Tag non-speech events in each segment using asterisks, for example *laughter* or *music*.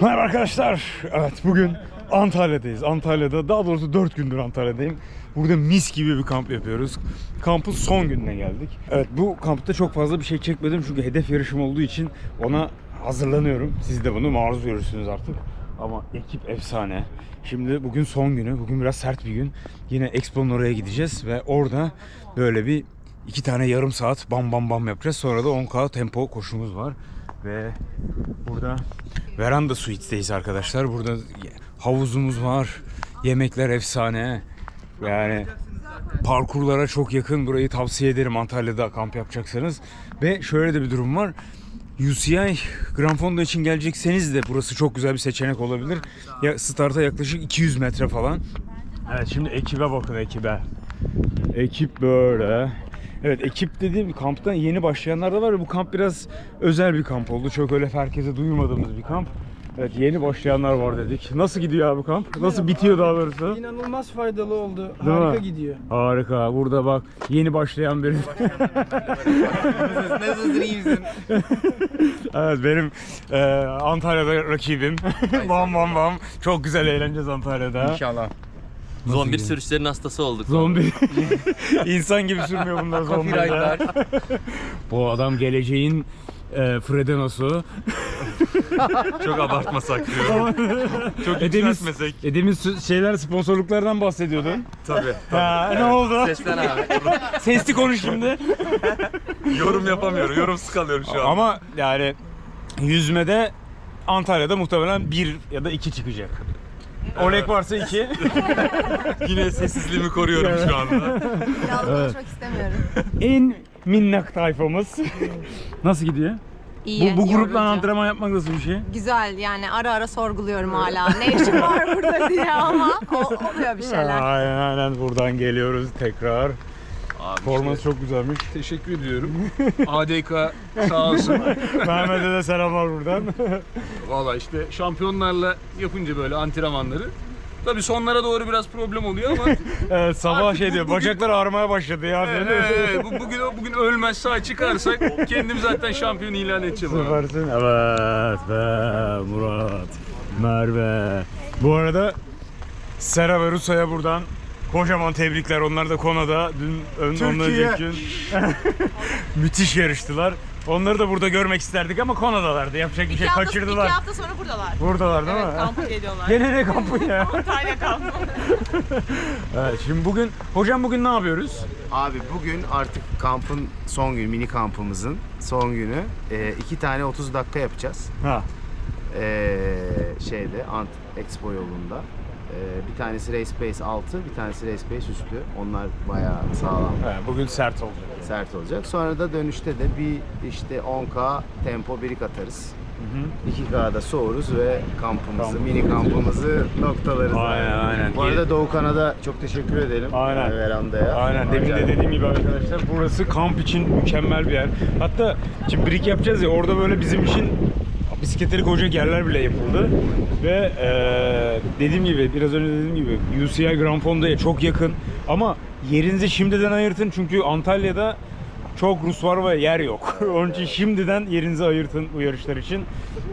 Merhaba arkadaşlar. Evet bugün Antalya'dayız. Antalya'da daha doğrusu 4 gündür Antalya'dayım. Burada mis gibi bir kamp yapıyoruz. Kampın son gününe geldik. Evet bu kampta çok fazla bir şey çekmedim çünkü hedef yarışım olduğu için ona hazırlanıyorum. Siz de bunu maruz görürsünüz artık. Ama ekip efsane. Şimdi bugün son günü. Bugün biraz sert bir gün. Yine Expo'nun oraya gideceğiz ve orada böyle bir iki tane yarım saat bam bam bam yapacağız. Sonra da 10K tempo koşumuz var. Ve burada Veranda Suites'teyiz arkadaşlar. Burada havuzumuz var. Yemekler efsane. Yani parkurlara çok yakın. Burayı tavsiye ederim Antalya'da kamp yapacaksanız. Ve şöyle de bir durum var. UCI Grand Fondo için gelecekseniz de burası çok güzel bir seçenek olabilir. Ya starta yaklaşık 200 metre falan. Evet şimdi ekibe bakın ekibe. Ekip böyle. Evet ekip dediğim kamptan yeni başlayanlar da var ve bu kamp biraz özel bir kamp oldu. Çok öyle herkese duyurmadığımız bir kamp. Evet yeni başlayanlar var dedik. Nasıl gidiyor abi kamp? Nasıl bitiyor daha doğrusu? İnanılmaz faydalı oldu. Değil Harika mi? gidiyor. Harika. Burada bak yeni başlayan biri. Nasılsın iyi misin? evet benim e, Antalya'da rakibim. bam bam bam. Çok güzel eğleneceğiz Antalya'da. İnşallah. Nasıl Zombi gidiyor? sürüşlerinin hastası olduk. Zombi. *laughs* İnsan gibi sürmüyor bunlar *laughs* zombiler. Copyright'lar. Bu adam geleceğin e, Fredeno'su. *laughs* Çok abartmasak diyorum. Çok Edemiz, yükseltmesek. Edemiz sü- şeyler sponsorluklardan bahsediyordun. Tabii. Ha, ne oldu? Seslen abi. Sesli konuş şimdi. Yorum yapamıyorum. Yorumsuz kalıyorum şu an. Ama yani yüzmede Antalya'da muhtemelen bir ya da iki çıkacak. Oleg varsa iki. *laughs* Yine sessizliğimi koruyorum şu anda. Yalnız konuşmak istemiyorum. en minnak tayfamız. Nasıl gidiyor? İyi. bu, bu grupla yorucu. antrenman yapmak nasıl bir şey? Güzel yani ara ara sorguluyorum hala. Ne işim var burada diye ama o, oluyor bir şeyler. Aynen aynen buradan geliyoruz tekrar. Abi Forması çok güzelmiş. işte teşekkür ediyorum. *laughs* ADK sağ olsun. *laughs* Mehmet'e de selamlar buradan. *laughs* Valla işte şampiyonlarla yapınca böyle antrenmanları. Tabii sonlara doğru biraz problem oluyor ama Evet, sabah Artık şey diyor, bugün- bacaklar ağrımaya başladı ya. evet, evet. Bu- bugün bugün ölmez sağ çıkarsak kendim zaten şampiyon ilan edeceğim. Süpersin. Evet be Murat, Merve. Bu arada Sera ve Rusa'ya buradan kocaman tebrikler. Onlar da Kona'da dün ön, ondan önceki gün müthiş yarıştılar. Onları da burada görmek isterdik ama Kona'dalardı. Yapacak bir şey hafta, kaçırdılar. iki hafta sonra buradalar. Buradalar değil Evet, mi? kampa geliyorlar. Gene ne kampı ya? *laughs* Antalya kampı. *laughs* evet, şimdi bugün, hocam bugün ne yapıyoruz? Abi bugün artık kampın son günü, mini kampımızın son günü. Ee, iki tane 30 dakika yapacağız. Ha, Ee, şeyde, Ant Expo yolunda. Ee, bir tanesi Race Pace 6, bir tanesi Race Pace üstü. Onlar bayağı sağlam, evet, bugün sert olacak. sert olacak. Sonra da dönüşte de bir işte 10K tempo birik atarız. 2K'da soğuruz ve kampımızı, Kampımızı mini kampımızı noktalarız. Aynen, aynen. Bu arada Doğukan'a da çok teşekkür edelim. Aynen. Veranda'ya. Aynen demin de dediğim gibi arkadaşlar burası kamp için mükemmel bir yer. Hatta şimdi brik yapacağız ya orada böyle bizim için bisikletleri koyacak yerler bile yapıldı. Ve eee, dediğim gibi biraz önce dediğim gibi UCI Grand Fondo'ya çok yakın. Ama yerinizi şimdiden ayırtın çünkü Antalya'da çok Rus var ve yer yok. *laughs* Onun için şimdiden yerinizi ayırtın bu yarışlar için.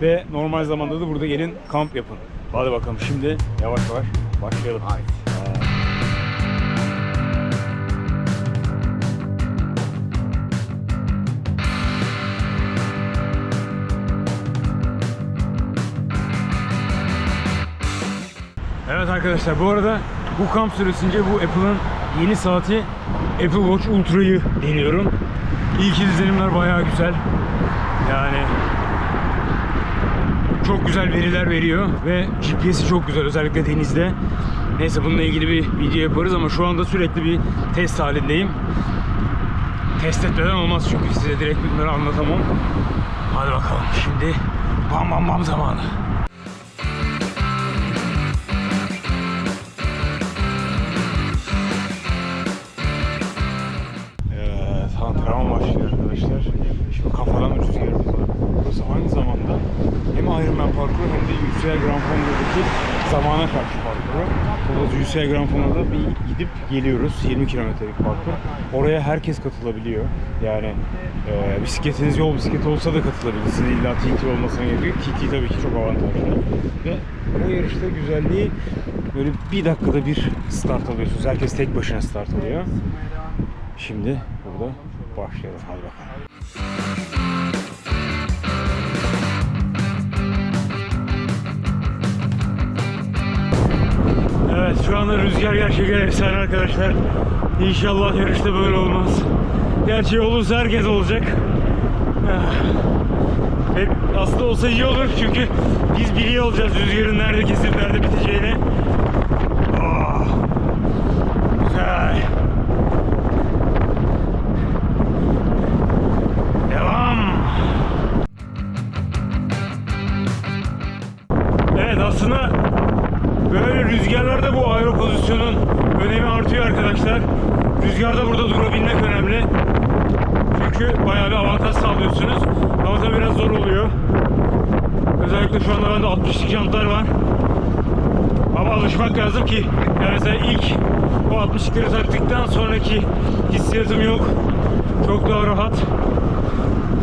Ve normal zamanda da burada gelin kamp yapın. Hadi bakalım şimdi yavaş yavaş başlayalım. Haydi. Arkadaşlar bu arada bu kamp süresince bu Apple'ın yeni saati Apple Watch Ultra'yı deniyorum. İlk izlenimler bayağı güzel. Yani çok güzel veriler veriyor ve GPS'i çok güzel özellikle denizde. Neyse bununla ilgili bir video yaparız ama şu anda sürekli bir test halindeyim. Test etmeden olmaz çünkü size direkt bunları anlatamam. Hadi bakalım şimdi bam bam bam zamanı. Zamanda hem de UCI Grand Fondo'daki zamana karşı parkuru. Burada UCI Grand Fondo'da bir gidip geliyoruz. 20 kilometrelik parkur. Oraya herkes katılabiliyor. Yani e, bisikletiniz yol bisikleti olsa da katılabilirsiniz. İlla TT olmasına gerek yok. TT tabii ki çok avantajlı. Ve bu yarışta güzelliği böyle bir dakikada bir start alıyorsunuz. Herkes tek başına start alıyor. Şimdi burada başlayalım. Hadi bakalım. Şu anda rüzgar gerçekten efsane arkadaşlar. İnşallah yarışta böyle olmaz. Gerçi olursa herkes olacak. Ah. Hep aslında olsa iyi olur çünkü biz biliyor olacağız rüzgarın nerede kesip nerede biteceğini. Ah. Devam. Evet aslında böyle rüzgarlarda bu aero pozisyonun önemi artıyor arkadaşlar. Rüzgarda burada durabilmek önemli. Çünkü bayağı bir avantaj sağlıyorsunuz. Ama tabii biraz zor oluyor. Özellikle şu anda bende 60'lık jantlar var. Ama alışmak lazım ki yani mesela ilk o 60'lıkları taktıktan sonraki hissiyatım yok. Çok daha rahat.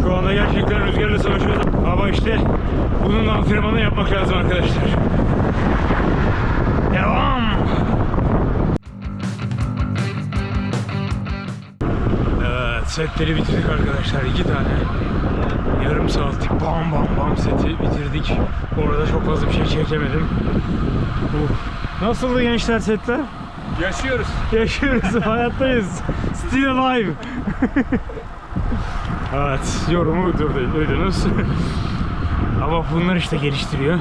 Şu anda gerçekten rüzgarla savaşıyoruz. Ama işte bunun antrenmanı yapmak lazım arkadaşlar. Devam. Setleri bitirdik arkadaşlar. iki tane yarım saatlik bam bam bam seti bitirdik. Orada çok fazla bir şey çekemedim. Uf. Nasıldı gençler setler? Yaşıyoruz. Yaşıyoruz, *laughs* hayattayız. Still alive. *laughs* evet, yorumu duydunuz. Ama bunlar işte geliştiriyor.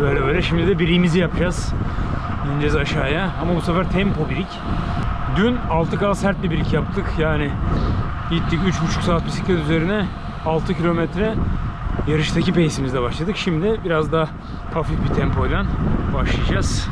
Böyle böyle. Şimdi de biriğimizi yapacağız. İneceğiz aşağıya. Ama bu sefer tempo birik. Dün 6K sert bir birik yaptık. Yani gittik 3,5 saat bisiklet üzerine 6 kilometre yarıştaki pace'imizle başladık. Şimdi biraz daha hafif bir tempoyla başlayacağız.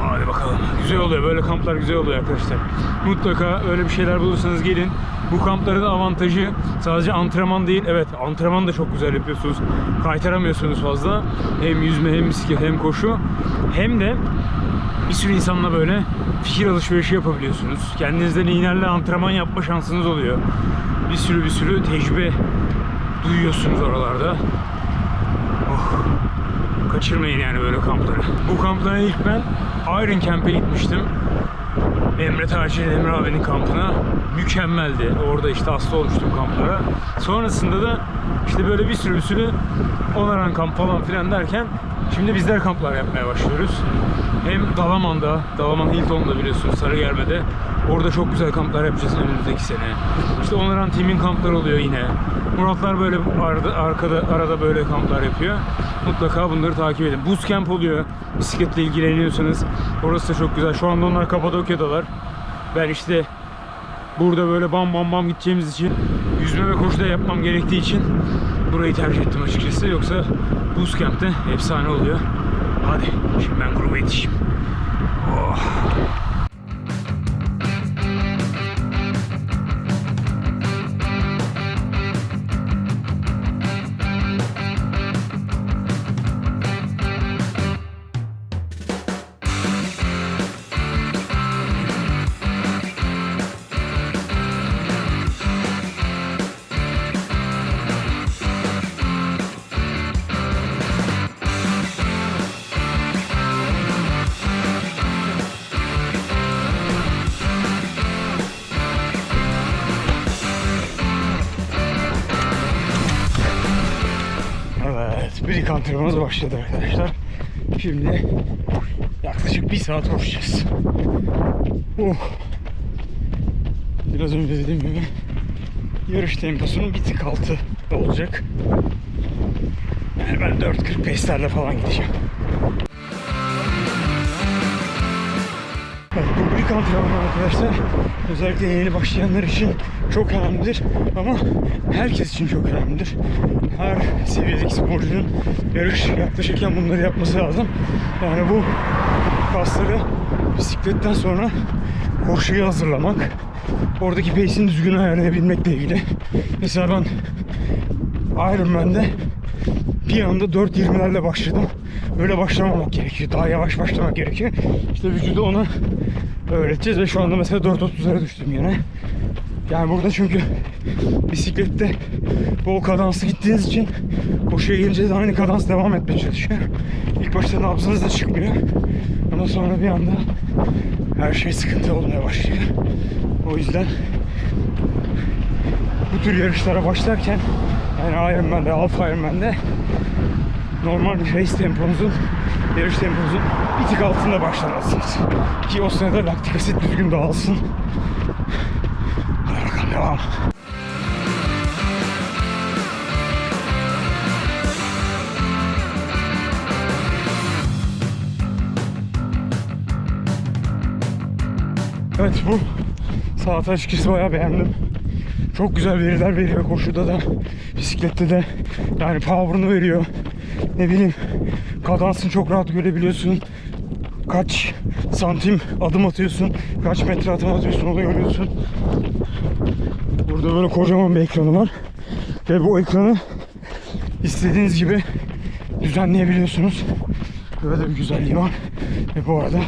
Hadi bakalım. Güzel oluyor. Böyle kamplar güzel oluyor arkadaşlar. Mutlaka öyle bir şeyler bulursanız gelin. Bu kampların avantajı sadece antrenman değil. Evet antrenman da çok güzel yapıyorsunuz. Kaytaramıyorsunuz fazla. Hem yüzme hem bisiklet hem koşu. Hem de bir sürü insanla böyle fikir alışverişi yapabiliyorsunuz. Kendinizden iğnerle antrenman yapma şansınız oluyor. Bir sürü bir sürü tecrübe duyuyorsunuz oralarda. Oh. Kaçırmayın yani böyle kampları. Bu kamplara ilk ben Iron Camp'e gitmiştim. Emre Tacir Emre abinin kampına. Mükemmeldi. Orada işte hasta olmuştum kamplara. Sonrasında da işte böyle bir sürü bir sürü onaran kamp falan filan derken şimdi bizler kamplar yapmaya başlıyoruz. Hem Dalaman'da, Dalaman Hilton'da biliyorsunuz Sarıgerme'de. Orada çok güzel kamplar yapacağız önümüzdeki sene. İşte Onaran Team'in kampları oluyor yine. Muratlar böyle arada, arkada, arada böyle kamplar yapıyor. Mutlaka bunları takip edin. Bootcamp oluyor. Bisikletle ilgileniyorsanız. Orası da çok güzel. Şu anda onlar Kapadokya'dalar. Ben işte burada böyle bam bam bam gideceğimiz için yüzme ve koşu da yapmam gerektiği için burayı tercih ettim açıkçası. Yoksa Bootcamp'te efsane oluyor. Hadi şimdi ben gruba yetişeyim. Oh. Bir antrenmanımız başladı arkadaşlar. Şimdi yaklaşık bir saat koşacağız. Oh. Biraz önce dediğim gibi yarış temposunun bir tık altı olacak. Yani ben 4.40 pace'lerle falan gideceğim. Bu büyük antrenman arkadaşlar özellikle yeni başlayanlar için çok önemlidir ama herkes için çok önemlidir. Her seviyedeki sporcunun yarış yaklaşırken bunları yapması lazım. Yani bu kasları bisikletten sonra koşuya hazırlamak, oradaki pace'ini düzgün ayarlayabilmekle ilgili. Mesela ben Ironman'de bir anda 4.20'lerle başladım. Öyle başlamamak gerekiyor. Daha yavaş başlamak gerekiyor. İşte vücudu ona öğreteceğiz ve şu anda mesela 4.30'lara düştüm yine. Yani burada çünkü bisiklette bol kadanslı gittiğiniz için koşuya gelince de aynı kadans devam etmeye çalışıyor. İlk başta nabzınız da çıkmıyor. Ama sonra bir anda her şey sıkıntı olmaya başlıyor. O yüzden bu tür yarışlara başlarken yani Ironman'de, Alpha Ironman'de normal race temponuzun, yarış temponuzun bir tık altında başlamalısınız. Ki o sırada laktik asit düzgün dağılsın. Hadi bakalım devam. Evet bu saat açıkçası bayağı beğendim. Çok güzel veriler veriyor koşuda da, bisiklette de. Yani power'ını veriyor. Ne bileyim, kadansını çok rahat görebiliyorsun. Kaç santim adım atıyorsun, kaç metre adım atıyorsun onu görüyorsun. Burada böyle kocaman bir ekranı var. Ve bu ekranı istediğiniz gibi düzenleyebiliyorsunuz. Böyle de bir güzelliği var. Ve bu arada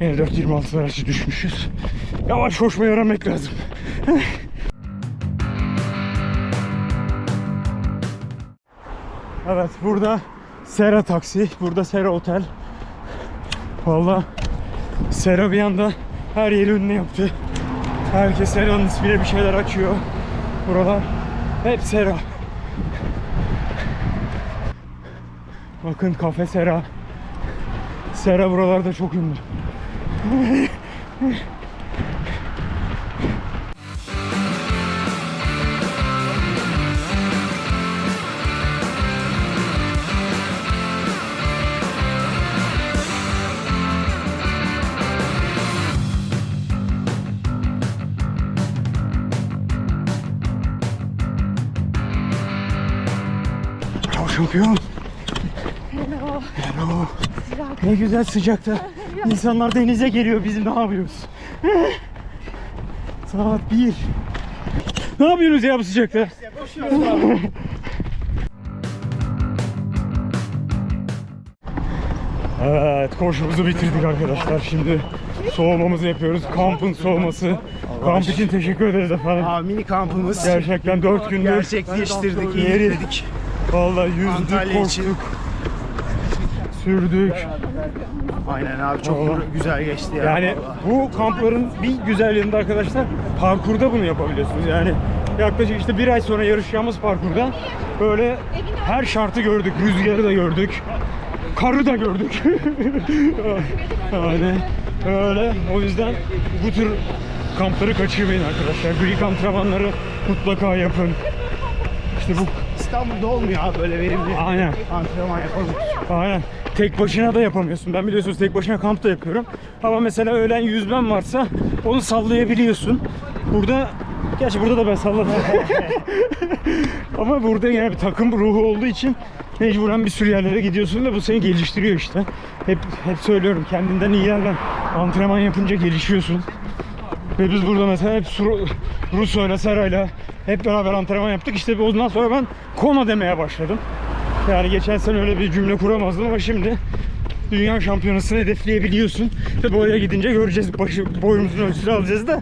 yine 4.26 arası düşmüşüz. Yavaş koşmayı öğrenmek lazım. Evet burada Sera taksi, burada Sera otel. Valla Sera bir anda her yeri ünlü yaptı. Herkes Sera'nın ismiyle bir şeyler açıyor. Buralar hep Sera. Bakın kafe Sera. Sera buralarda çok ünlü. *laughs* şampiyon. Hello. Hello. Ne güzel sıcakta. İnsanlar denize geliyor. Biz ne yapıyoruz? Saat 1. Ne yapıyorsunuz ya bu sıcakta? Evet koşumuzu bitirdik arkadaşlar. Şimdi soğumamızı yapıyoruz. Kampın soğuması. Kamp için teşekkür ederiz efendim. Aa, mini kampımız Gerçekten 4 gündür gerçekleştirdik, Yeri- ilerledik. Vallahi yüzdük, Antalya için. koştuk, sürdük. Aynen abi çok Vallahi. güzel geçti ya. Yani bu kampların bir güzelliğinde arkadaşlar parkurda bunu yapabiliyorsunuz. Yani yaklaşık işte bir ay sonra yarışacağımız parkurda böyle her şartı gördük. Rüzgarı da gördük. Karı da gördük. *laughs* yani öyle. O yüzden bu tür kampları kaçırmayın arkadaşlar. Greek antrenmanları mutlaka yapın. İşte bu İstanbul'da olmuyor abi böyle verimli aynen. antrenman yapalım. Aynen. Tek başına da yapamıyorsun. Ben biliyorsunuz tek başına kamp da yapıyorum. Ama mesela öğlen yüzmem varsa onu sallayabiliyorsun. Burada Gerçi burada da ben salladım. *laughs* Ama burada yine bir takım ruhu olduğu için mecburen bir sürü yerlere gidiyorsun ve bu seni geliştiriyor işte. Hep hep söylüyorum kendinden iyi yerden antrenman yapınca gelişiyorsun. Ve biz burada mesela hep Ruso'yla, Sera'yla hep beraber antrenman yaptık. İşte ondan sonra ben Kona demeye başladım. Yani geçen sene öyle bir cümle kuramazdım ama şimdi dünya şampiyonasını hedefleyebiliyorsun. Ve oraya gidince göreceğiz. Başı, boyumuzun ölçüsünü alacağız da.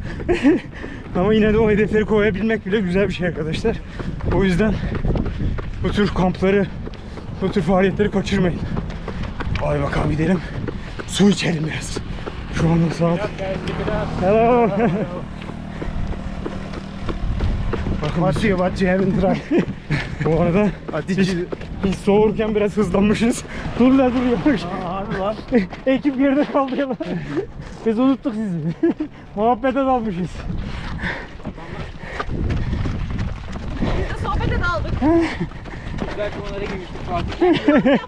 *laughs* ama yine de o hedefleri koyabilmek bile güzel bir şey arkadaşlar. O yüzden bu tür kampları, bu tür faaliyetleri kaçırmayın. Hadi bakalım gidelim. Su içelim biraz. Şu anda saat... Hello. Bakın What you, what you haven't tried. bu arada biz, biz soğurken biraz hızlanmışız. Dur lan dur yavaş. Abi var. *laughs* Ekip geride kaldı ya lan. Biz unuttuk sizi. *laughs* Muhabbete dalmışız. Sohbete daldık. Belki onlara girmiştik Fatih. *laughs*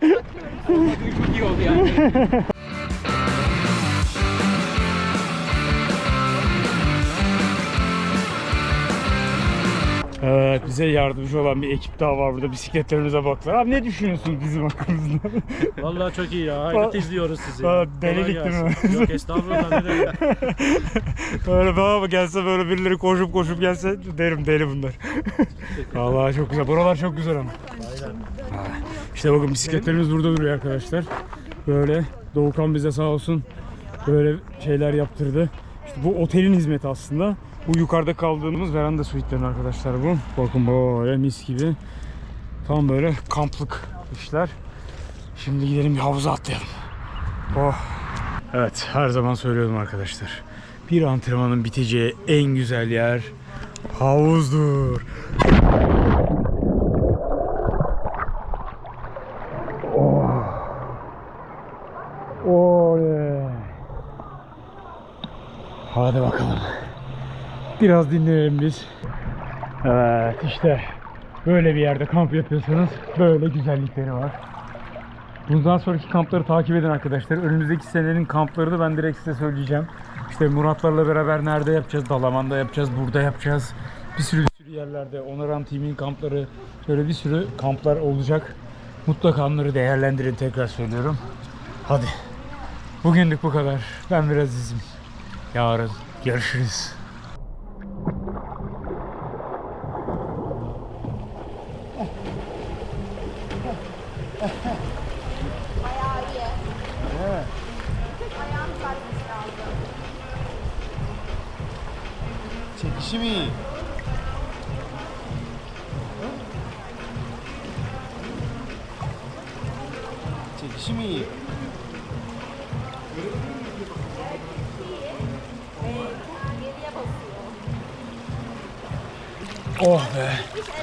Çok iyi oldu yani. Evet bize yardımcı olan bir ekip daha var burada. Bisikletlerimize baktılar. Abi ne düşünüyorsunuz bizim hakkımızda? *laughs* Vallahi çok iyi ya. Hayret izliyoruz sizi. Va- Kolay delilik değil mi? Yok estağfurullah ne demek. böyle bana mı gelse böyle birileri koşup koşup gelse derim deli bunlar. *laughs* Vallahi çok güzel. Buralar çok güzel ama. Ha. İşte bakın bisikletlerimiz burada duruyor arkadaşlar. Böyle Doğukan bize sağ olsun böyle şeyler yaptırdı. İşte bu otelin hizmeti aslında. Bu yukarıda kaldığımız veranda suitlerin arkadaşlar bu. Bakın böyle mis gibi. Tam böyle kamplık işler. Şimdi gidelim bir havuza atlayalım. Oh. Evet her zaman söylüyorum arkadaşlar. Bir antrenmanın biteceği en güzel yer havuzdur. Oley. Hadi bakalım. Biraz dinleyelim biz. Evet işte böyle bir yerde kamp yapıyorsanız böyle güzellikleri var. Bundan sonraki kampları takip edin arkadaşlar. Önümüzdeki senenin kampları da ben direkt size söyleyeceğim. İşte Muratlarla beraber nerede yapacağız? Dalaman'da yapacağız, burada yapacağız. Bir sürü bir sürü yerlerde. Onaran Team'in kampları, böyle bir sürü kamplar olacak. Mutlaka onları değerlendirin tekrar söylüyorum. Hadi. Bugünlük bu kadar. Ben biraz izim. Yarın görüşürüz. Oh be.